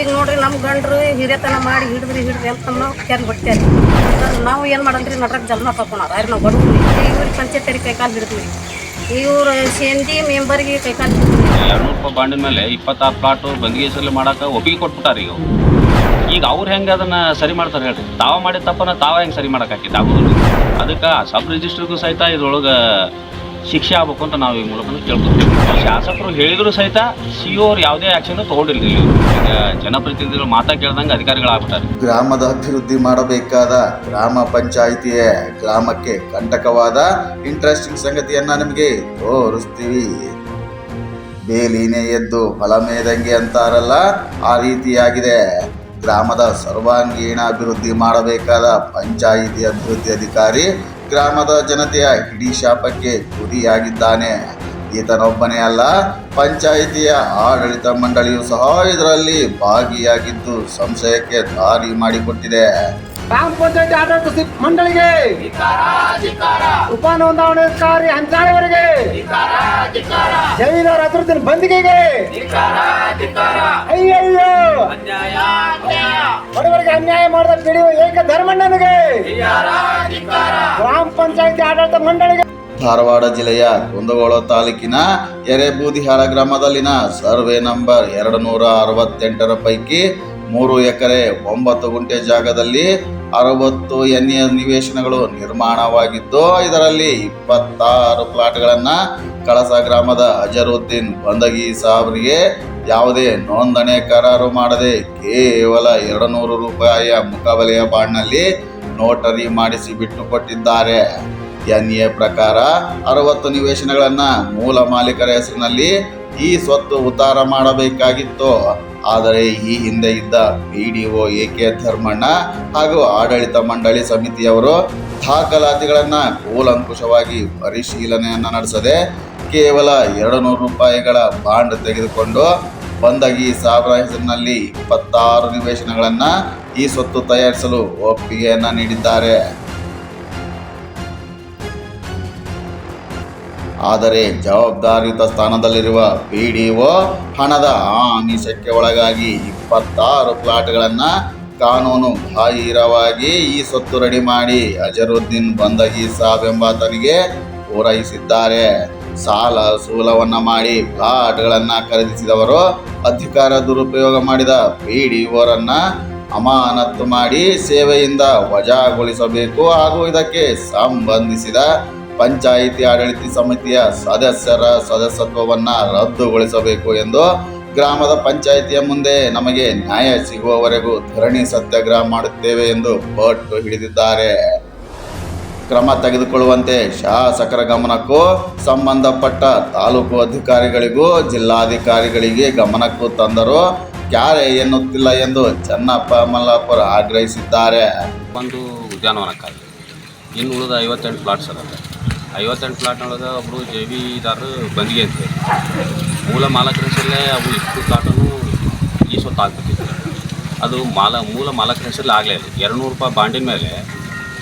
ಈಗ ನೋಡ್ರಿ ನಮ್ಮ ಗಂಡ್ರು ಹಿರಿಯತನ ಮಾಡಿ ಹಿಡಿದ್ರಿ ಹಿಡಿದ್ರಿ ಅಂತ ನಾವು ಹೊಟ್ಟೆರಿ ನಾವು ಏನು ಮಾಡಂದ್ರಿ ನಟ್ರಕ್ ಜನ್ಮ ಹಾಕೋಣ ಆದ್ರೆ ನಾವು ಬಡವ್ರಿ ಇವ್ರಿಗೆ ಪಂಚಾಯತರಿ ಕೈಕಾಲು ಹಿಡಿದ್ವಿ. ಇವ್ರು ಸೇಂದಿ ಮೆಂಬರ್ಗೆ ಕೈಕಾಲು ಹಿಡಿದ್ವಿ. ಎರಡ್ನೂರು ರೂಪಾಯಿ ಬಾಂಡಿನ ಮೇಲೆ ಇಪ್ಪತ್ತಾರು ಪ್ಲಾಟು ಬಂದಿಗೆ ಮಾಡಕ್ಕೆ ಒಪ್ಪಿಗೆ ಕೊಟ್ಬಿಟ್ಟಾರ ಈಗ ಈಗ ಅವ್ರು ಹೆಂಗೆ ಅದನ್ನ ಸರಿ ಮಾಡ್ತಾರೆ ಹೇಳ್ರಿ. ತಾವ ಮಾಡಿದ ತಪ್ಪನ ತಾವ ಹೆಂಗೆ ಸರಿ ಮಾಡಕ್ಕೆ ಆಗೋದು ಅದಕ್ಕೆ ಸಬ್ ರಿಜಿಸ್ಟ್ರಿಗೂ ಸಹಿತ ಇದ್ರೊಳಗೆ ಶಿಕ್ಷೆ ಆಗ್ಬೇಕು ಅಂತ ನಾವು ಈ ಮೂಲಕ ಕೇಳ್ಕೊತೀವಿ ಶಾಸಕರು ಹೇಳಿದ್ರು ಸಹಿತ ಸಿ ಅವ್ರು ಯಾವುದೇ ಆ್ಯಕ್ಷನ್ ತೊಗೊಂಡಿಲ್ಲ ಇಲ್ಲಿ. ಜನಪ್ರತಿನಿಧಿಗಳು ಮಾತಾ ಕೇಳ್ದಂಗೆ ಅಧಿಕಾರಿಗಳಾಗ್ಬಿಟ್ಟಾರೆ. ಗ್ರಾಮದ ಅಭಿವೃದ್ಧಿ ಮಾಡಬೇಕಾದ ಗ್ರಾಮ ಪಂಚಾಯಿತಿಯ ಗ್ರಾಮಕ್ಕೆ ಕಂಟಕವಾದ ಇಂಟ್ರೆಸ್ಟಿಂಗ್ ಸಂಗತಿಯನ್ನ ನಿಮಗೆ ತೋರಿಸ್ತೀವಿ. ಬೇಲಿನೇ ಎದ್ದು ಹೊಲ ಮೇದಂಗೆ ಅಂತಾರಲ್ಲ, ಆ ರೀತಿಯಾಗಿದೆ. ಗ್ರಾಮದ ಸರ್ವಾಂಗೀಣ ಅಭಿವೃದ್ಧಿ ಮಾಡಬೇಕಾದ ಪಂಚಾಯಿತಿ ಅಭಿವೃದ್ಧಿ ಅಧಿಕಾರಿ ಗ್ರಾಮದ ಜನತೆಯ ಹಿಡಿ ಶಾಪಕ್ಕೆ ಗುರಿಯಾಗಿದ್ದಾನೆ ಈತನೊಬ್ಬನೇ ಅಲ್ಲ ಪಂಚಾಯಿತಿಯ ಆಡಳಿತ ಮಂಡಳಿಯು ಸಹ ಇದರಲ್ಲಿ ಭಾಗಿಯಾಗಿದ್ದು ಸಂಶಯಕ್ಕೆ ದಾರಿ ಮಾಡಿಕೊಟ್ಟಿದೆ. ಗ್ರಾಮ ಪಂಚಾಯತಿ ಆಡಳಿತ ಮಂಡಳಿಗೆ ಉಪ ನೋಂದಾವಣಾಧಿಕಾರಿ ಹಂಚಾಳವರಿಗೆ ಜೈಲರ ಅಭಿವೃದ್ಧಿ ಬಂದಿಗೆಗೆ ಅಯ್ಯಯ್ಯೋ! ಬಡವರಿಗೆ ಅನ್ಯಾಯ ಮಾಡಿದ ಬಿಡಿ ಏಕ ಧರ್ಮಣ್ಣನಿಗೆ ಗ್ರಾಮ ಪಂಚಾಯತಿ ಆಡಳಿತ ಮಂಡಳಿಗೆ. ಧಾರವಾಡ ಜಿಲ್ಲೆಯ ಕುಂದಗೋಳ ತಾಲೂಕಿನ ಎರೆಬೂದಿಹಾಳ ಗ್ರಾಮದಲ್ಲಿನ ಸರ್ವೆ ನಂಬರ್ ಎರಡು ನೂರ ಅರವತ್ತೆಂಟರ ಪೈಕಿ ಮೂರು ಎಕರೆ ಒಂಬತ್ತು ಗುಂಟೆ ಜಾಗದಲ್ಲಿ ಅರವತ್ತು ಎನ್ ಎ ನಿವೇಶನಗಳು ನಿರ್ಮಾಣವಾಗಿದ್ದು, ಇದರಲ್ಲಿ ಇಪ್ಪತ್ತಾರು ಪ್ಲಾಟ್ಗಳನ್ನು ಕಳಸ ಗ್ರಾಮದ ಅಜರುದ್ದೀನ್ ಬಂದಗಿ ಸಾಬ್ರಿಗೆ ಯಾವುದೇ ನೋಂದಣಿ ಕರಾರು ಮಾಡದೆ ಕೇವಲ ಎರಡು ನೂರು ರೂಪಾಯಿಯ ಮುಖಬೆಲೆಯ ಬಾಂಡ್ನಲ್ಲಿ ನೋಟರಿ ಮಾಡಿಸಿ ಬಿಟ್ಟುಕೊಟ್ಟಿದ್ದಾರೆ. ಎನ್ ಎ ಪ್ರಕಾರ ಅರವತ್ತು ನಿವೇಶನಗಳನ್ನು ಮೂಲ ಮಾಲೀಕರ ಹೆಸರಿನಲ್ಲಿ ಈ ಸ್ವತ್ತು ಉತ್ತಾರ ಮಾಡಬೇಕಾಗಿತ್ತು. ಆದರೆ ಈ ಹಿಂದೆ ಇದ್ದ P D O A K Dharmanna ಹಾಗೂ ಆಡಳಿತ ಮಂಡಳಿ ಸಮಿತಿಯವರು ದಾಖಲಾತಿಗಳನ್ನು ಕೂಲಂಕುಷವಾಗಿ ಪರಿಶೀಲನೆಯನ್ನ ನಡೆಸದೆ ಕೇವಲ ಎರಡು ನೂರು ರೂಪಾಯಿಗಳ ಬಾಂಡ್ ತೆಗೆದುಕೊಂಡು ಬಂದಗಿ ಸಾವಿರ ಹೆಸರಿನಲ್ಲಿ ಇಪ್ಪತ್ತಾರು ನಿವೇಶನಗಳನ್ನು ಈ ಸ್ವತ್ತು ತಯಾರಿಸಲು ಒಪ್ಪಿಗೆಯನ್ನು ನೀಡಿದ್ದಾರೆ. ಆದರೆ ಜವಾಬ್ದಾರಿಯುತ ಸ್ಥಾನದಲ್ಲಿರುವ ಪಿ ಡಿ ಒ ಹಣದ ಆಮಿಷಕ್ಕೆ ಒಳಗಾಗಿ ಇಪ್ಪತ್ತಾರು ಪ್ಲಾಟ್ಗಳನ್ನು ಕಾನೂನು ಬಾಹಿರವಾಗಿ ಈ ಸೊತ್ತು ರೆಡಿ ಮಾಡಿ ಅಜರುದ್ದೀನ್ ಬಂದಗಿ ಸಾಬ್ ಎಂಬಾತನಿಗೆ ಪೂರೈಸಿದ್ದಾರೆ. ಸಾಲ ಸೂಲವನ್ನ ಮಾಡಿ ಪ್ಲಾಟ್ಗಳನ್ನು ಖರೀದಿಸಿದವರು ಅಧಿಕಾರ ದುರುಪಯೋಗ ಮಾಡಿದ ಪಿ ಡಿ ಒರನ್ನು ಅಮಾನತ್ತು ಮಾಡಿ ಸೇವೆಯಿಂದ ವಜಾಗೊಳಿಸಬೇಕು ಹಾಗೂ ಇದಕ್ಕೆ ಸಂಬಂಧಿಸಿದ ಪಂಚಾಯಿತಿ, ಆಡಳಿತ ಸಮಿತಿಯ ಸದಸ್ಯರ ಸದಸ್ಯತ್ವವನ್ನು ರದ್ದುಗೊಳಿಸಬೇಕು ಎಂದು ಗ್ರಾಮದ ಪಂಚಾಯಿತಿಯ ಮುಂದೆ ನಮಗೆ ನ್ಯಾಯ ಸಿಗುವವರೆಗೂ ಧರಣಿ ಸತ್ಯಾಗ್ರಹ ಮಾಡುತ್ತೇವೆ ಎಂದು ಪಟ್ಟು ಹಿಡಿದಿದ್ದಾರೆ. ಕ್ರಮ ತೆಗೆದುಕೊಳ್ಳುವಂತೆ ಶಾಸಕರ ಗಮನಕ್ಕೂ ಸಂಬಂಧಪಟ್ಟ ತಾಲೂಕು ಅಧಿಕಾರಿಗಳಿಗೂ ಜಿಲ್ಲಾಧಿಕಾರಿಗಳಿಗೆ ಗಮನಕ್ಕೂ ತಂದರು ಕ್ಯಾರೆ ಎನ್ನುತ್ತಿಲ್ಲ ಎಂದು ಚೆನ್ನಪ್ಪ ಮಲ್ಲಾಪುರ ಆಗ್ರಹಿಸಿದ್ದಾರೆ. ಒಂದು ಉದ್ಯಾನವನಕ್ಕಾಗಿ. ಇನ್ನು ಉಳಿದ ಐವತ್ತೆಂಟು ಪ್ಲಾಟ್ಸ್ ಅದಾವೆ. ಐವತ್ತೆಂಟು ಪ್ಲಾಟ್ನೊಳಗೆ ಒಬ್ಬರು ಜೆ ಬಿದಾರರು ಬಂದಿಗೆ ಅಂತ ಮೂಲ ಮಾಲಕರ ಹೆಸರಲ್ಲೇ ಅವು ಇಷ್ಟು ಪ್ಲಾಟನ್ನು ಈ ಆಗ್ಬಿಟ್ಟಿದೆ ಅದು ಮಾಲ, ಮೂಲ ಮಾಲಕರ ಹೆಸರಲ್ಲಿ ಆಗಲೇ ಇಲ್ಲ. ಎರಡುನೂರು ರೂಪಾಯಿ ಬಾಂಡಿನ ಮೇಲೆ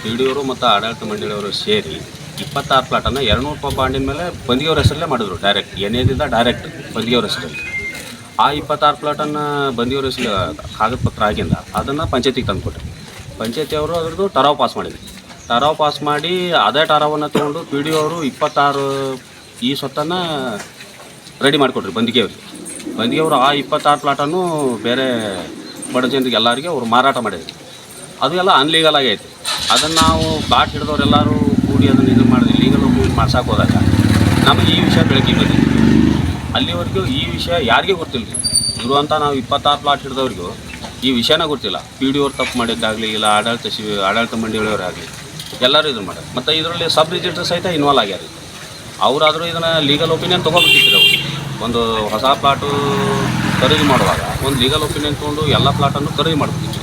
ಪಿ ಡಿ ಅವರು ಮತ್ತು ಆಡಳಿತ ಮಂಡಳಿಯವರು ಸೇರಿ ಇಪ್ಪತ್ತಾರು ಪ್ಲಾಟನ್ನು ಎರಡುನೂರು ರೂಪಾಯಿ ಬಾಂಡಿನ ಮೇಲೆ ಬಂದಿಗೆಯವ್ರ ಹೆಸರಲ್ಲೇ ಮಾಡಿದ್ರು ಡೈರೆಕ್ಟ್. ಏನೇನಿಲ್ಲ, ಡೈರೆಕ್ಟ್ ಬಂದಿಗೆಯವ್ರ ಹೆಸರಲ್ಲಿ. ಆ ಇಪ್ಪತ್ತಾರು ಪ್ಲಾಟನ್ನು ಬಂದಿಗೆಯವ್ರ ಹೆಸರು ಕಾಗದ ಪತ್ರ ಆಗಿಂದ ಅದನ್ನು ಪಂಚಾಯತಿಗೆ ತಂದುಕೊಟ್ಟೆ ಪಂಚಾಯತಿ ಅವರು ಅದ್ರದ್ದು ಟರಾವ್ ಪಾಸ್ ಮಾಡಿದ್ರು. ಟರಾವ್ ಪಾಸ್ ಮಾಡಿ, ಅದೇ ಟರಾವನ್ನು ತೊಗೊಂಡು ಪಿ ಡಿ ಅವರು ಇಪ್ಪತ್ತಾರು ಈ ಸ್ವತ್ತನ್ನು ರೆಡಿ ಮಾಡಿಕೊಟ್ರಿ ಬಂದಿಗೆ ಅವರು. ಆ ಇಪ್ಪತ್ತಾರು ಪ್ಲಾಟನ್ನು ಬೇರೆ ಬಡ ಜನರಿಗೆ ಎಲ್ಲರಿಗೆ ಅವರು ಮಾರಾಟ ಮಾಡಿದ್ರು. ಅದು ಎಲ್ಲ ಅನ್ಲೀಗಲ್ ಆಗೈತೆ ಅದನ್ನು ನಾವು ಪ್ಲಾಟ್ ಹಿಡಿದವರೆಲ್ಲರೂ ಕೂಡಿ ಅದನ್ನು ಇದು ಮಾಡಿದ್ವಿ. ಲೀಗಲ್ ಕೂಡಿ ಮಾಡ್ಸಕ್ಕೆ ಹೋದಾಗ ನಮಗೆ ಈ ವಿಷಯ ಬೆಳಕಿಗೆ ಬಂದಿದೆ. ಅಲ್ಲಿವರೆಗೂ ಈ ವಿಷಯ ಯಾರಿಗೂ ಗೊತ್ತಿಲ್ಲ ರೀ ಅಂತ ನಾವು ಇಪ್ಪತ್ತಾರು ಪ್ಲಾಟ್ ಹಿಡಿದವ್ರಿಗೂ ಈ ವಿಷಯನ ಗೊತ್ತಿಲ್ಲ. ಪಿ ಡಿ ಅವ್ರು ತಪ್ಪು ಮಾಡಿದ್ದಾಗಲಿ, ಇಲ್ಲ ಆಡಳಿತ ಶಿವ ಆಡಳಿತ ಮಂಡಳಿಯವರಾಗಲಿ ಎಲ್ಲರೂ ಇದನ್ನು ಮಾಡ್ಯಾರ ಮತ್ತು ಇದರಲ್ಲಿ ಸಬ್ ರಿಜಿಸ್ಟರ್ ಸಹಿತ ಇನ್ವಾಲ್ವ್ ಆಗ್ಯಾರ ಅವರಾದರೂ ಇದನ್ನು ಲೀಗಲ್ ಒಪಿನಿಯನ್ ತೊಗೋಬೇಕಿತ್ತು ಒಂದು ಹೊಸ ಪ್ಲಾಟು ಖರೀದಿ ಮಾಡುವಾಗ ಒಂದು ಲೀಗಲ್ ಒಪಿನಿಯನ್ ತೊಗೊಂಡು ಎಲ್ಲ ಪ್ಲಾಟನ್ನು ಖರೀದಿ ಮಾಡಬೇಕಿತ್ತು.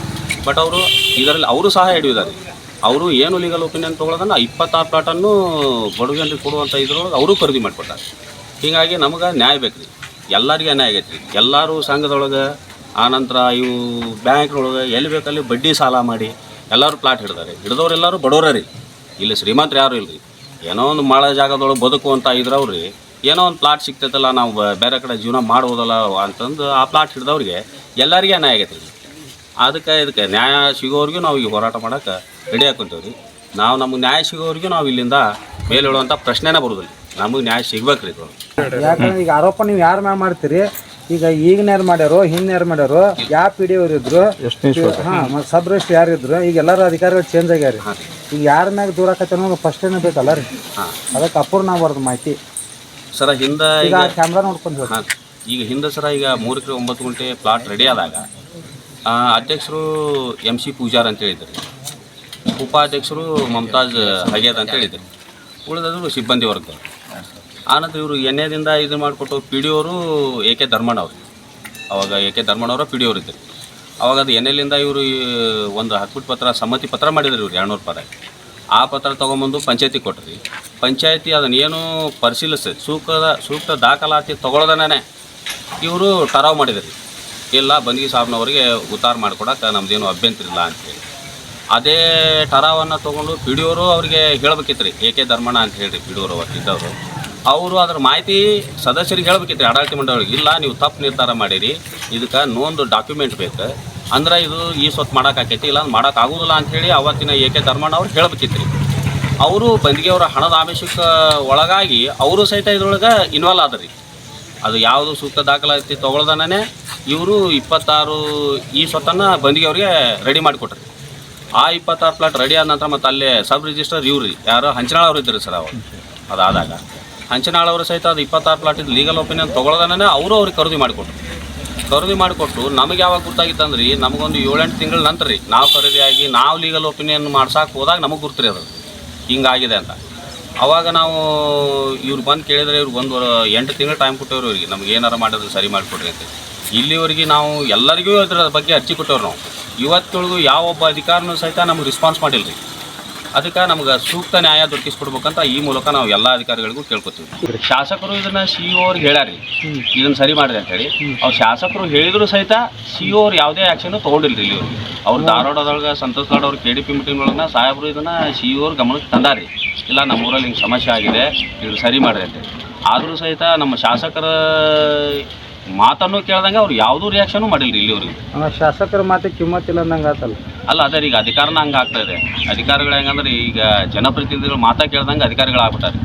ಬಟ್ ಅವರು ಇದರಲ್ಲಿ ಅವರು ಸಹ ಹಿಡಿದಾರೆ ಅವರು ಏನು ಲೀಗಲ್ ಒಪಿನಿಯನ್ ತೊಗೊಳೋದನ್ನು ಇಪ್ಪತ್ತಾರು ಪ್ಲಾಟನ್ನು ಬಡ ಕೊಡುವಂಥ ಇದ್ರೊಳಗೆ ಅವರು ಖರೀದಿ ಮಾಡಿಕೊಟ್ಟಾರೆ ಹೀಗಾಗಿ ನಮಗೆ ನ್ಯಾಯ ಬೇಕು ರೀ ಎಲ್ಲರಿಗೆ ನ್ಯಾಯ ಆಗೈತೆ ರೀ ಎಲ್ಲರೂ ಸಂಘದೊಳಗೆ, ಆನಂತರ ಇವು ಬ್ಯಾಂಕ್ನೊಳಗೆ ಎಲ್ಲಿ ಬೇಕಲ್ಲಿ ಬಡ್ಡಿ ಸಾಲ ಮಾಡಿ ಎಲ್ಲರೂ ಪ್ಲಾಟ್ ಹಿಡ್ದಾರೆ. ಹಿಡ್ದವ್ರೆಲ್ಲರೂ ಬಡವ್ರ ರೀ. ಇಲ್ಲಿ ಶ್ರೀಮಂತರು ಯಾರು ಇಲ್ಲ ರೀ ಏನೋ ಒಂದು ಮಳೆ ಜಾಗದೊಳಗೆ ಬದುಕುವಂಥ ರೀ. ಏನೋ ಒಂದು ಪ್ಲಾಟ್ ಸಿಗ್ತೈತಲ್ಲ, ನಾವು ಬೇರೆ ಕಡೆ ಜೀವನ ಮಾಡ್ಬೋದಲ್ಲ ಅಂತಂದು ಆ ಪ್ಲಾಟ್ ಹಿಡ್ದವ್ರಿಗೆ ಎಲ್ಲರಿಗೆ ನ್ಯಾಯ ಆಗೈತೆ ರೀ. ಅದಕ್ಕೆ ಇದಕ್ಕೆ ನ್ಯಾಯ ಸಿಗೋವ್ರಿಗೂ ನಾವು ಈಗ ಹೋರಾಟ ಮಾಡೋಕೆ ರೆಡಿ ಹಾಕೊಂತೀವಿ ರೀ ನಾವು ನಮಗೆ ನ್ಯಾಯ ಸಿಗೋವ್ರಿಗೂ ನಾವು ಇಲ್ಲಿಂದ ಮೇಲೆ ಹೇಳುವಂಥ ಪ್ರಶ್ನೆನೇ ಬರೋದಿಲ್ಲ. ನಮಗೆ ನ್ಯಾಯ ಸಿಗ್ಬೇಕ್ರಿ ಇದು. ಯಾಕಂದ್ರೆ ಈಗ ಆರೋಪ ನೀವು ಯಾರ ಮ್ಯಾಲ ಮಾಡ್ತೀರಿ? ಈಗ ಈಗಿನ ಯಾರು ಮಾಡ್ಯಾರೋ ಹಿಂದೆ ಯಾರು ಮಾಡ್ಯಾರೋ ಯಾವ ಪಿ ಡಿ ಅವ್ರು ಇದ್ರು ಹಾಂ ಮತ್ತು ಸಬ್ ರೆಸ್ಟ್ ಯಾರು ಇದ್ರು ಈಗ ಎಲ್ಲರೂ ಅಧಿಕಾರಿಗಳು ಚೇಂಜ್ ಆಗ್ಯಾರ. ಈಗ ಯಾರ ಮ್ಯಾಗ ದೂರ ಆಕತ್ತೆ ಅನ್ನೋದು ಫಸ್ಟೇನೆ ಬೇಕಲ್ಲ ರೀ. ಹಾಂ. ಅದಕ್ಕೆ ಬರ್ದು ಮಾಹಿತಿ. ಸರ ಹಿಂದೆ ಈಗ ಕ್ಯಾಮ್ರಾ ನೋಡ್ಕೊಂಡು ಹೇಳಿ ಈಗ ಹಿಂದೆ ಸರ ಈಗ ಮೂರು ಎಕರೆ ಒಂಬತ್ತು ಗಂಟೆ ಪ್ಲಾಟ್ ರೆಡಿ ಆದಾಗ ಆ, ಅಧ್ಯಕ್ಷರು ಎಂ ಸಿ ಪೂಜಾರ್ ಅಂತ ಹೇಳಿದ್ರು. ಉಪಾಧ್ಯಕ್ಷರು ಮಮತಾಜ್ ಹಗೇದ್ ಅಂತ ಹೇಳಿದ್ರು. ಉಳಿದವರು ಸಿಬ್ಬಂದಿ ವರ್ಗದವರು ಆನಂತರ ಇವರು ಎಣ್ಣೆದಿಂದ ಇದು ಮಾಡಿಕೊಟ್ಟು ಪಿ ಡಿ ಅವರು ಎ ಕೆ ಧರ್ಮಣ್ಣ ಅವರು. ಅವಾಗ ಎ ಕೆ ಧರ್ಮಣ್ಣವರ ಪಿ ಡಿ ಅವರು ಇದ್ದರು. ಅವಾಗ ಅದು ಎಣ್ಣೆಲಿಂದ ಇವರು ಒಂದು ಹಕ್ಬಿಟ್ಟು ಪತ್ರ, ಸಮ್ಮತಿ ಪತ್ರ ಮಾಡಿದ್ರು ಇವ್ರು, ಎರಡುನೂರು ರೂಪಾಯಿ ಆ ಪತ್ರ ತೊಗೊಂಬಂದು ಪಂಚಾಯತಿ ಕೊಟ್ರಿ. ಪಂಚಾಯತಿ ಅದನ್ನ ಏನು ಪರಿಶೀಲಿಸಿ ಸೂಕ್ತದ ಸೂಕ್ತ ದಾಖಲಾತಿ ತೊಗೊಳ್ದನೇ ಇವರು ಟರಾವ್ ಮಾಡಿದ್ರಿ. ಇಲ್ಲ, ಬಂದಿಗೆ ಸಾಬ್ನವ್ರಿಗೆ ಉತ್ತಾರ ಮಾಡ್ಕೊಡಕ್ಕೆ ನಮ್ಮದೇನು ಅಭ್ಯಂತರ ಇಲ್ಲ ಅಂತೇಳಿ ಅದೇ ಟರಾವನ್ನು ತೊಗೊಂಡು ಪಿ ಡಿ ಅವರು ಅವ್ರಿಗೆ ಹೇಳ್ಬೇಕಿತ್ತು ರೀ ಎ ಕೆ ಧರ್ಮಣ್ಣ ಅಂತ ಹೇಳಿ ಪಿ ಡಿ ಅವರು ಅವತ್ತಿದ್ದವರು. ಅವರು ಅದ್ರ ಮಾಹಿತಿ ಸದಸ್ಯರಿಗೆ ಹೇಳ್ಬೇಕಿತ್ತು ಆಡಳಿತ ಮಂಡಳಿಗೆ ಇಲ್ಲ, ನೀವು ತಪ್ಪು ನಿರ್ಧಾರ ಮಾಡಿರಿ. ಇದಕ್ಕೆ ನೋಂದು ಡಾಕ್ಯುಮೆಂಟ್ ಬೇಕು. ಅಂದ್ರೆ ಇದು ಈ ಸ್ವತ್ತು ಮಾಡೋಕ್ಕಾಕೈತಿ ಇಲ್ಲ ಮಾಡೋಕೆ ಆಗೋದಿಲ್ಲ ಅಂಥೇಳಿ ಅವತ್ತಿನ ಎ ಕೆ ಧರ್ಮಣ್ಣ ಅವ್ರು ಹೇಳ್ಬೇಕಿತ್ತು ಅವರು ಬಂದಿಗೆ ಅವರ ಹಣದ ಆಮಿಷಕ್ಕೆ ಒಳಗಾಗಿ ಅವರು ಸಹಿತ ಇದ್ರೊಳಗೆ ಇನ್ವಾಲ್ವ್ ಆದ್ರಿ. ಅದು ಯಾವುದು ಸೂಕ್ತ ದಾಖಲಾತಿ ತೊಗೊಳ್ದನೇ ಇವರು ಇಪ್ಪತ್ತಾರು ಈ ಸ್ವತ್ತನ್ನು ಬಂದಿಗೆ ಅವರಿಗೆ ರೆಡಿ ಮಾಡಿಕೊಟ್ರಿ. ಆ ಇಪ್ಪತ್ತಾರು ಪ್ಲಾಟ್ ರೆಡಿ ಆದ ನಂತರ ಮತ್ತು ಅಲ್ಲೇ ಸಬ್ ರಿಜಿಸ್ಟರ್ ಇವ್ರಿ ಯಾರೋ ಯಾರು ಹಂಚನಾಳ್ ಅವರು ಇದ್ದರು ಸರ್ ಅವರು. ಅದಾದಾಗ. ಹಂಚನಾಳ್ ಅವರು ಸಹಿತ ಅದು ಇಪ್ಪತ್ತಾರು ಪ್ಲಾಟ್ ಇದು ಲೀಗಲ್ ಒಪಿನಿಯನ್ ತೊಗೊಳ್ಳೋದನ್ನೇ ಅವರು ಅವ್ರಿಗೆ ಖರೀದಿ ಮಾಡಿಕೊಟ್ರು. ಖರೀದಿ ಮಾಡಿಕೊಟ್ಟು ನಮಗೆ ಯಾವಾಗ ಗೊತ್ತಾಗಿತ್ತಂದ್ರೆ ರೀ ನಮಗೊಂದು ಏಳೆಂಟು ತಿಂಗಳ ನಂತರ ರೀ. ನಾವು ಖರೀದಿಯಾಗಿ ನಾವು ಲೀಗಲ್ ಒಪಿನಿಯನ್ ಮಾಡ್ಸಕ್ಕೆ ಹೋದಾಗ ನಮಗೆ ಗುರ್ತ್ರಿ ಅದು. ಹಿಂಗಾಗಿದೆ ಅಂತ. ಅವಾಗ ನಾವು ಇವ್ರು ಬಂದು ಕೇಳಿದ್ರೆ ಇವ್ರು ಒಂದು ಎಂಟು ತಿಂಗಳು ಟೈಮ್ ಕೊಟ್ಟವ್ರು ಇವ್ರಿಗೆ. ನಮ್ಗೆ ಏನಾರು ಮಾಡೋದು ಸರಿ ಮಾಡಿಕೊಡ್ರಿ ಅಂತ. ಇಲ್ಲಿವರೆಗೆ ನಾವು ಎಲ್ಲರಿಗೂ ಅದರ ಬಗ್ಗೆ ಅರ್ಜಿ ಕೊಟ್ಟವ್ರು ನಾವು. ಇವತ್ತೊಳಗೂ ಯಾವ ಒಬ್ಬ ಅಧಿಕಾರಿನೂ ಸಹಿತ ನಮ್ಗೆ ರೆಸ್ಪಾನ್ಸ್ ಮಾಡಿಲ್ಲ ರೀ ಅದಕ್ಕೆ ನಮ್ಗೆ ಸೂಕ್ತ ನ್ಯಾಯ ದೊರಕಿಸ್ಕೊಡ್ಬೇಕಂತ ಈ ಮೂಲಕ ನಾವು ಎಲ್ಲ ಅಧಿಕಾರಿಗಳಿಗೂ ಕೇಳ್ಕೊತೀವಿ. ಶಾಸಕರು ಇದನ್ನ ಸಿ ಇ ಅವ್ರಿಗೆ ಹೇಳ್ಯಾರಿ. ಇದನ್ನ ಸರಿ ಮಾಡಿದೆ ಅಂತ ಹೇಳಿ. ಅವ್ರು ಶಾಸಕರು ಹೇಳಿದ್ರು ಸಹಿತ ಸಿ ಇ ಅವ್ರು ಯಾವುದೇ ಆ್ಯಕ್ಷನ್ ತೊಗೊಂಡಿಲ್ಲ ಇಲ್ಲಿ ಅವ್ರು. ಧಾರವಾಡದೊಳಗೆ ಸಂತೋಷ್ ಗೌಡ ಅವ್ರ ಕೆ ಡಿ ಪಿ ಮೀಟಿಂಗ್ ಒಳಗೆ ಸಾಹೇಬರು ಇದನ್ನ ಸಿ ಇ ಅವ್ರ ಗಮನಕ್ಕೆ ತಂದಾರಿ. ಇಲ್ಲ ನಮ್ಮೂರಲ್ಲಿ ಹಿಂಗೆ ಸಮಸ್ಯೆ ಆಗಿದೆ ಇದು ಸರಿ ಮಾಡಿದೆ ಅಂತೇಳಿ ಆದರೂ ಸಹಿತ ನಮ್ಮ ಶಾಸಕರ ಮಾತನ್ನು ಕೇಳ್ದಂಗೆ ಅವ್ರು ಯಾವುದೂ ರಿಯಾಕ್ಷನು ಮಾಡಿಲ್ಲ ಇಲ್ಲಿವರೆಗೆ. ಆ ಶಾಸಕರ ಮಾತಿಗೆ ಕಿಮ್ಮತ್ತಿಲ್ಲ ಅಂದಂಗೆ ಆತಲ್ಲ. ಅಲ್ಲ ಅದೇ ಈಗ ಅಧಿಕಾರನ ಹಂಗೆ ಆಗ್ತಾ ಇದೆ. ಅಧಿಕಾರಿಗಳು ಹೆಂಗಂದ್ರೆ ಈಗ ಜನಪ್ರತಿನಿಧಿಗಳು ಮಾತಾ ಕೇಳ್ದಂಗೆ ಅಧಿಕಾರಿಗಳಾಗ್ಬಿಟ್ಟಾರೆ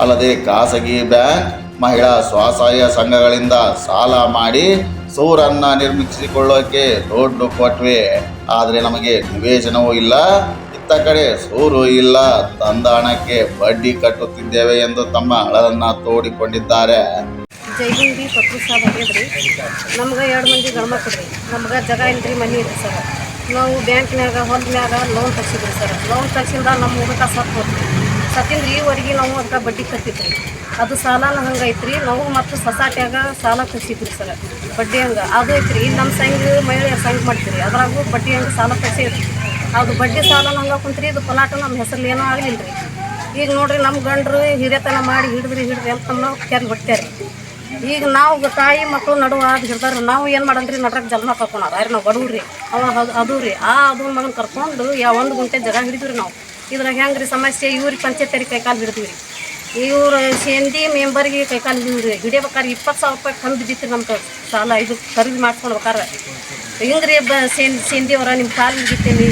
ಅಲ್ಲದೆ ಖಾಸಗಿ ಬ್ಯಾಂಕ್ ಮಹಿಳಾ ಸ್ವಸಹಾಯ ಸಂಘಗಳಿಂದ ಸಾಲ ಮಾಡಿ ಸೂರನ್ನ ನಿರ್ಮಿಸಿಕೊಳ್ಳೋಕೆ ದೊಡ್ಡ ಕೊಟ್ವಿ. ಆದರೆ ನಮಗೆ ನಿವೇಶನವೂ ಇಲ್ಲ. ಇತ್ತ ಕಡೆ ಸೂರು ಇಲ್ಲ. ತಂದ ಹಣಕ್ಕೆ ಬಡ್ಡಿ ಕಟ್ಟುತ್ತಿದ್ದೇವೆ ಎಂದು ತಮ್ಮ ಅಳದನ್ನು ತೋಡಿಕೊಂಡಿದ್ದಾರೆ. ಜೈಗುಂಡಿ ಪಪ್ಪು ಸಾಬ್ ಆಗ್ಯದ್ರಿ. ನಮ್ಗೆ ಎರಡು ಮಂದಿ ಗಂಡ್ಮಕ್ಳು ರೀ. ನಮ್ಗೆ ಜಗ ಇಲ್ರಿ ಮನೆ ಇಲ್ರಿ ಸರ್. ನಾವು ಬ್ಯಾಂಕ್ನ್ಯಾಗ ಹೊಲದ್ಮ್ಯಾಗ ಲೋನ್ ತಗ್ಸಿದ್ರಿ ಸರ್. ಲೋನ್ ತಗ್ಸಿಂದ ನಮ್ಮ ಹುಡುಗ ಸತ್ತು ಹೋದ್ರಿ ಸತ್ತಿಂದ ಈವರೆಗೆ ನಾವು ಅದಕ್ಕೆ ಬಡ್ಡಿ ಕಟ್ಟಿದ್ರಿ. ಅದು ಸಾಲನ ಹಂಗೈತ್ರಿ ನಾವು ಮತ್ತು ಸೊಸೈಟಿಯಾಗ ಸಾಲ ತಗ್ಸಿದ್ರಿ ಸರ್. ಬಡ್ಡಿ ಹಂಗೆ. ಅದು ಐತ್ರಿ. ನಮ್ಮ ಸಂಘ ಮಹಿಳೆಯರ ಸಂಘ ಮಾಡ್ತೀರಿ. ಅದ್ರಾಗೂ ಬಡ್ಡಿ ಹಂಗೆ ಸಾಲ ತಗ್ಸೈತ್ರಿ ಅದು ಬಡ್ಡಿ ಸಾಲನ ಹಂಗೆ ಕುಂತ್ರಿ. ಇದು ಪಲಾಟ ನಮ್ಮ ಹೆಸರು ಏನೂ ಆಗಲಿಲ್ಲ ರೀ ಈಗ ನೋಡ್ರಿ ನಮ್ಮ ಗಂಡರು ಹಿರಿಯತನ ಮಾಡಿ ಹಿಡಿದ್ರಿ ಹಿಡಿದ್ರಿ ಅಂತ ನಾವು ಕೆರೆ ಹೊಡ್ತೇರಿ ಈಗ ನಾವು ತಾಯಿ ಮಕ್ಕಳು ನಡುವ ಅದು ಹಿಡ್ದಾರ ನಾವು ಏನು ಮಾಡಂದ್ರಿ ನಡ್ರಾಗ ಜನ್ಮ ಕರ್ಕೊಳಾರ ಯಾರು ನಾವು ಬಡವ್ರಿ. ಅವ ಅದು ರೀ. ಆ ಅದು ಮಗನ ಕರ್ಕೊಂಡು ಯಾವ ಒಂದು ಗುಂಟೆ ಜಾಗ ಹಿಡಿದ್ರಿ ನಾವು. ಇದ್ರಾಗ ಹೆಂಗೆ ರೀ ಸಮಸ್ಯೆ ಇವ್ರಿಗೆ ಪಂಚಾಯತರಿಗೆ ಕೈಕಾಲು ಹಿಡಿದ್ವಿ ರೀ. ಇವರು ಸೇಂದಿ ಮೆಂಬರ್ಗೆ ಕೈಕಾಲು ರೀ. ಹಿಡಿಬೇಕಾದ್ರೆ ಇಪ್ಪತ್ತು ಸಾವಿರ ರೂಪಾಯಿ ಕಮ್ಮಿ ಬಿದ್ದಿತ್ತು ನಮ್ಗೆ ಸಾಲ ಇದು ಖರೀದಿ ಮಾಡ್ಕೊಳ್ಬೇಕಾರೆ ಹಿಂಗೆ ರೀ ಸೇನ್ ಸೇಂದಿಯವರ ನಿಮ್ಮ ಕಾಲು ಹಿಡಿತೀನಿ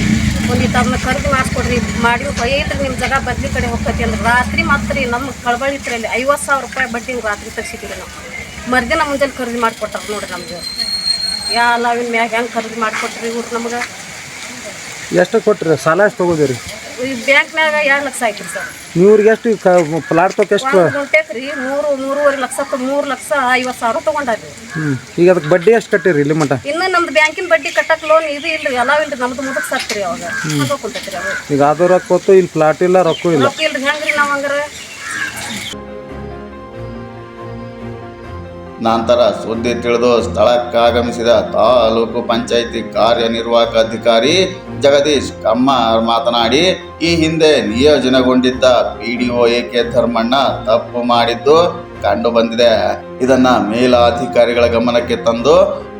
ಒಂದಿತ್ತು ಅದನ್ನ ಕರೆದು ಮಾಡಿಸ್ಕೊಡ್ರಿ ಮಾಡಿ ಐತ್ರಿ ನಿಮ್ಮ ಜಾಗ ಬದ್ಲಿ ಕಡೆ ಹೋಗ್ತೈತಿ ಅಂದ್ರೆ. ರಾತ್ರಿ ಮಾತ್ರ ರೀ ನಮ್ಮ ಕಳಬಳಿ ಇತ್ತು ಅಲ್ಲಿ ಐವತ್ತು ಸಾವಿರ ರೂಪಾಯಿ ಬಡ್ಡಿ ರಾತ್ರಿ ತೆಗ್ಸಿದ್ದೀವಿ ನಾವು. ಮರ್ದಿನ ಮುಂಜಾನೆ ಖರೀದಿ ಮಾಡಿಕೊಟ್ಟಾರ ನೋಡ್ರಿ ನಮ್ಗೆ. ಯಾ ಲಾವಿನ ಮ್ಯಾಗ ಹೆಂಗೆ ಖರೀದಿ ಮಾಡಿಕೊಟ್ರಿ ಇವ್ರು ನಮ್ಗೆ? ಎಷ್ಟು ಕೊಟ್ರಿ? ಸಾಲ ಎಷ್ಟು ತೊಗೋದಿರಿ ಬ್ಯಾಂಕ್ನಾಗ ಎರಡು ಲಕ್ಷ ಆಯ್ತು ಸರ್. ಇವ್ರಿಗೆ ಎಷ್ಟು ಪ್ಲಾಟ್ ತೊಗೊಕ್ಕೆ ಎಷ್ಟು ಒಂದು ಗುಂಟೆಗೆ ರೀ ಮೂರು ಮೂರುವರೆ ಲಕ್ಷ ತ- ಮೂರು ಲಕ್ಷ ಐವತ್ತು ಸಾವಿರ ತೊಗೊಂಡಾರಿ ಈಗ ಅದಕ್ಕೆ ಬಡ್ಡಿ ಎಷ್ಟು ಕಟ್ಟಿರಿ ಇಲ್ಲಿ ಮಟ ಇನ್ನು ನಮ್ದು ಬ್ಯಾಂಕಿನ ಬಡ್ಡಿ ಕಟ್ಟಕ್ಕೆ ಲೋನ್ ಇದು ಇಲ್ರಿ ಎಲ್ಲ ಇಲ್ರಿ ನಮ್ದು ಮುದಕ್ ಸತ್ರಿ ಅವಾಗ. ಹಂಗ ಕುಂತೈತ್ರಿ ಅವಾಗ ಈಗ ಅದು ರೊಕ್ಕ ಹೊತ್ತು ಇಲ್ಲಿ ಪ್ಲಾಟ್ ಇಲ್ಲ ರೊಕ್ಕ ಇಲ್ಲ. ರೊಕ್ಕ ಇಲ್ರಿ ಹೆಂಗ್ರಿ ನಾವು ಹಂಗಾರ? ನಂತರ ಸುದ್ದಿ ತಿಳಿದು ಸ್ಥಳಕ್ಕಾಗಮಿಸಿದ ತಾಲೂಕು ಪಂಚಾಯಿತಿ ಕಾರ್ಯನಿರ್ವಾಹಕ ಅಧಿಕಾರಿ ಜಗದೀಶ್ ಕಮ್ಮಾರ್ ಮಾತನಾಡಿ, ಈ ಹಿಂದೆ ನಿಯೋಜನೆಗೊಂಡಿದ್ದ ಪಿಡಿಒ ಎ ಕೆ ಧರ್ಮಣ್ಣ ತಪ್ಪು ಮಾಡಿದ್ದು ಕಂಡು ಬಂದಿದೆ ಇದನ್ನ ಮೇಲಾಧಿಕಾರಿಗಳ ಗಮನಕ್ಕೆ ತಂದು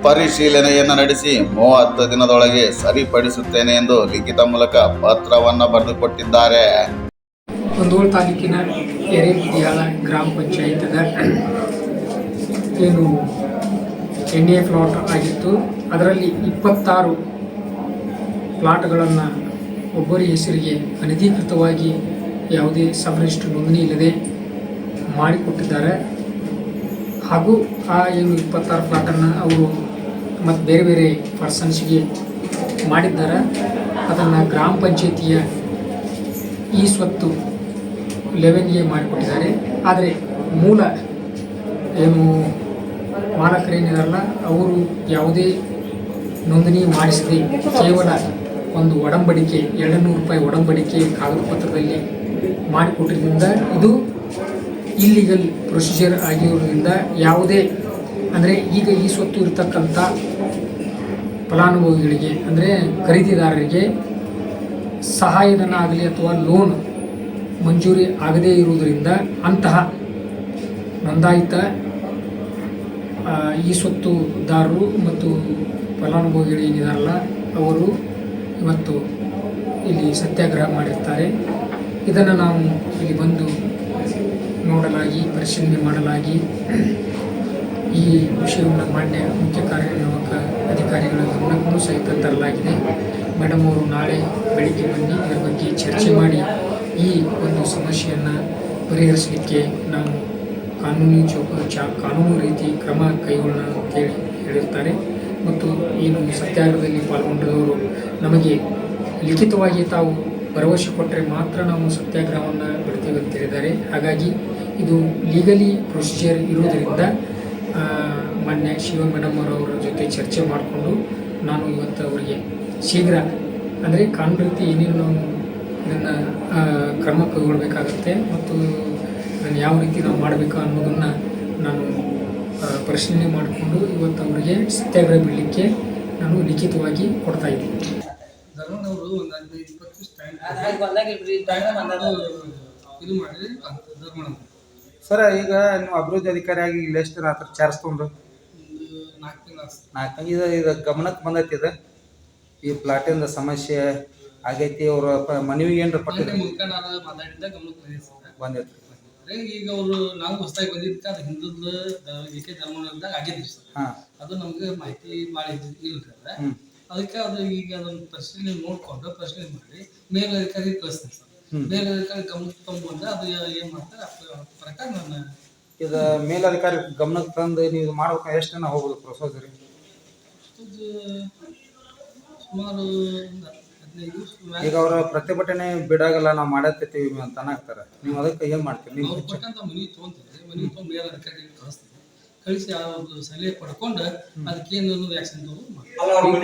ಪರಿಶೀಲನೆಯನ್ನು ನಡೆಸಿ ಮೂವತ್ತು ದಿನದೊಳಗೆ ಸರಿಪಡಿಸುತ್ತೇನೆ ಎಂದು ಲಿಖಿತ ಮೂಲಕ ಪತ್ರವನ್ನ ಬರೆದುಕೊಟ್ಟಿದ್ದಾರೆ. ಕುಂದೂರು ತಾಲೂಕಿನ ಎರೆಬುದಿಯಾಳ ಗ್ರಾಮ ಪಂಚಾಯತ್ದ ಏನು ಎನ್ ಎ ಪ್ಲಾಟ್ ಆಗಿತ್ತು. ಅದರಲ್ಲಿ ಇಪ್ಪತ್ತಾರು ಪ್ಲಾಟ್ಗಳನ್ನು ಒಬ್ಬರ ಹೆಸರಿಗೆ ಅನಧಿಕೃತವಾಗಿ ಯಾವುದೇ ಸಬ್ ರಿಜಿಸ್ಟರ್ ನೋಂದಣಿ ಇಲ್ಲದೆ ಮಾಡಿಕೊಟ್ಟಿದ್ದಾರೆ. ಹಾಗೂ ಆ ಏನು ಇಪ್ಪತ್ತಾರು ಪ್ಲಾಟನ್ನು ಅವರು ಮತ್ತು ಬೇರೆ ಬೇರೆ ಪರ್ಸನ್ಸ್ಗೆ ಮಾಡಿದ್ದಾರೆ. ಅದನ್ನು ಗ್ರಾಮ ಪಂಚಾಯಿತಿಯ ಈ ಸ್ವತ್ತು ಲೆವೆನ್ಗೆ ಮಾಡಿಕೊಟ್ಟಿದ್ದಾರೆ. ಆದರೆ ಮೂಲ ಏನು ಮಾಲಕರೇನಿದಾರಲ್ಲ ಅವರು ಯಾವುದೇ ನೋಂದಣಿ ಮಾಡಿಸದೆ ಕೇವಲ ಒಂದು ಒಡಂಬಡಿಕೆ ಎರಡು ನೂರು ರೂಪಾಯಿ ಒಡಂಬಡಿಕೆ ಕಾಗದ ಪತ್ರದಲ್ಲಿ ಮಾಡಿಕೊಟ್ಟಿದ್ದರಿಂದ ಇದು ಇಲ್ಲಿಗಲ್ ಪ್ರೊಸೀಜರ್ ಆಗಿರೋದ್ರಿಂದ ಯಾವುದೇ, ಅಂದರೆ ಈಗ ಈ ಸ್ವತ್ತು ಇರತಕ್ಕಂಥ ಫಲಾನುಭವಿಗಳಿಗೆ, ಅಂದರೆ ಖರೀದಿದಾರರಿಗೆ ಸಹಾಯಧನ ಆಗಲಿ ಅಥವಾ ಲೋನ್ ಮಂಜೂರಿ ಆಗದೇ ಇರುವುದರಿಂದ ಅಂತಹ ನೋಂದಾಯಿತ ಈ ಸ್ವತ್ತುದಾರರು ಮತ್ತು ಫಲಾನುಭವಿಗಳು ಏನಿದಾರಲ್ಲ, ಅವರು ಇವತ್ತು ಇಲ್ಲಿ ಸತ್ಯಾಗ್ರಹ ಮಾಡಿರ್ತಾರೆ. ಇದನ್ನು ನಾವು ಇಲ್ಲಿ ಬಂದು ನೋಡಲಾಗಿ, ಪರಿಶೀಲನೆ ಮಾಡಲಾಗಿ ಈ ವಿಷಯವನ್ನು ಮಾನ್ಯ ಮುಖ್ಯ ಕಾರ್ಯನಿರ್ವಾಹಕ ಅಧಿಕಾರಿಗಳ ಗಮನಕ್ಕೂ ಸಹಿತ ತರಲಾಗಿದೆ. ಮೇಡಮ್ ಅವರು ನಾಳೆ ಬೆಳಿಗ್ಗೆ ಬನ್ನಿ, ಇದರ ಬಗ್ಗೆ ಚರ್ಚೆ ಮಾಡಿ ಈ ಒಂದು ಸಮಸ್ಯೆಯನ್ನು ಪರಿಹರಿಸಲಿಕ್ಕೆ ನಾವು ಕಾನೂನು ಚೌಕ ಚಾ ಕಾನೂನು ರೀತಿ ಕ್ರಮ ಕೈಗೊಳ್ಳೋಣ ಅಂತೇಳಿ ಹೇಳಿರ್ತಾರೆ. ಮತ್ತು ಏನು ಸತ್ಯಾಗ್ರಹದಲ್ಲಿ ಪಾಲ್ಗೊಂಡಿರುವವರು ನಮಗೆ ಲಿಖಿತವಾಗಿ ತಾವು ಭರವಸೆ ಕೊಟ್ಟರೆ ಮಾತ್ರ ನಾವು ಸತ್ಯಾಗ್ರಹವನ್ನು ಬಿಡ್ತೇವೆ ಅಂತ ಹೇಳಿದ್ದಾರೆ. ಹಾಗಾಗಿ ಇದು ಲೀಗಲಿ ಪ್ರೊಸೀಜರ್ ಇರುವುದರಿಂದ ಮಾನ್ಯ ಶಿವ ಮೇಡಮ್ ಅವರವರ ಜೊತೆ ಚರ್ಚೆ ಮಾಡಿಕೊಂಡು ನಾನು ಇವತ್ತು ಅವರಿಗೆ ಶೀಘ್ರ, ಅಂದರೆ ಕಾನೂನು ರೀತಿ ಏನೇನು ನಾವು ಇದನ್ನು ಕ್ರಮ ಕೈಗೊಳ್ಳಬೇಕಾಗತ್ತೆ ಮತ್ತು ಯಾವ ರೀತಿ ನಾವು ಮಾಡಬೇಕು ಅನ್ನೋದನ್ನು ನಾನು ಪರಿಶೀಲನೆ ಮಾಡಿಕೊಂಡು ಇವತ್ತು ಅವರಿಗೆ ಸತ್ಯಾಗ್ರಹ ಬಿಡಲಿಕ್ಕೆ ನಾನು ಲಿಖಿತವಾಗಿ ಕೊಡ್ತಾ ಇದ್ದೀನಿ. ಧರ್ಮನವರು ಒಂದು ಹದಿನೈದು ಇಪ್ಪತ್ತು ಸ್ಟ್ಯಾಂಡ್ ಇದು ಮಾಡಿ ಧರ್ಮನವರು. ಸರ್ ಈಗ ನೀವು ಅಭಿವೃದ್ಧಿ ಅಧಿಕಾರಿಯಾಗಿ ಇಲ್ಲಿ ಎಷ್ಟು ದಿನ ಆತರ ಚಾರ್ಜ್ ತೊಗೊಂಡು ನಾಲ್ಕು. ಇದು ಇದು ಗಮನಕ್ಕೆ ಬಂದೈತಿ ಇದು? ಈ ಪ್ಲಾಟಿಂದ ಸಮಸ್ಯೆ ಆಗೈತಿ ಅವ್ರ ಮನವಿ ಮನವಿಗೆ ಏನ್ರ ಸರ್. ಬಂದೈತಿ ಅಂದ್ರೆ ಈಗ ಅವರು ನಾವು ಹೊಸದಾಗಿ ಬಂದಿದ್ದಕ್ಕೆ ಅದು ಹಿಂದೂ ಏಕೆ ಧರ್ಮದಾಗ ಆಗಿದ್ರಿ ಸರ್. ಅದು ನಮ್ಗೆ ಮಾಹಿತಿ ಭಾಳ ಇಲ್ರಿ. ಅದಕ್ಕೆ ಅದು ಈಗ ಅದನ್ನ ಪರಿಶೀಲನೆ ನೋಡ್ಕೊಂಡು ಪರಿಶೀಲನೆ ಮಾಡಿ ಮೇಲಧಿಕಾರಿ ಕಳಿಸ್ತೀನಿ ಸರ್. ಮೇಲಧಿಕಾರಿ ಗಮನಕ್ಕೆ ತಗೊಂಡ್ರೆ ಅದು ಏನ್ ಮಾಡ್ತಾರೆ ಪ್ರಕಾರ ನಾನು ಇದು ಮೇಲಧಿಕಾರಿ ಗಮನಕ್ಕೆ ತಂದು ನೀವು ಮಾಡ್ಬೇಕು ಎಷ್ಟು ಜನ ಹೋಗ್ಬೋದು ಪ್ರೊಸೀಜರ್ ಇದು ಸುಮಾರು ಈಗ ಅವರ ಪ್ರತಿಭಟನೆ ಬಿಡಾಗಲ್ಲ ನಾವು ಮಾಡತ್ತೀವಿ ಅಂತ ಹಾಕ್ತಾರೆ ನೀವು ಅದಕ್ಕೆ ಏನು ಮಾಡ್ತೀರಿ? ನೀವು ಕೊಟ್ಟಂತ ಮನಿ ತೊಗೊಂತಾರೆ ಮನಿ ತೊಗೊಂಡು ಬೇರೆ ಅಧಿಕಾರಿಗಳಿಗೆ ಕಳಿಸ್ತೀವಿ ಕಳಿಸಿ ಆ ಒಂದು ಸಲಹೆ ಪಡ್ಕೊಂಡು ಅದಕ್ಕೇನು ಅನ್ನೋದು ಆ್ಯಕ್ಷನ್ ತಗೊಂಡು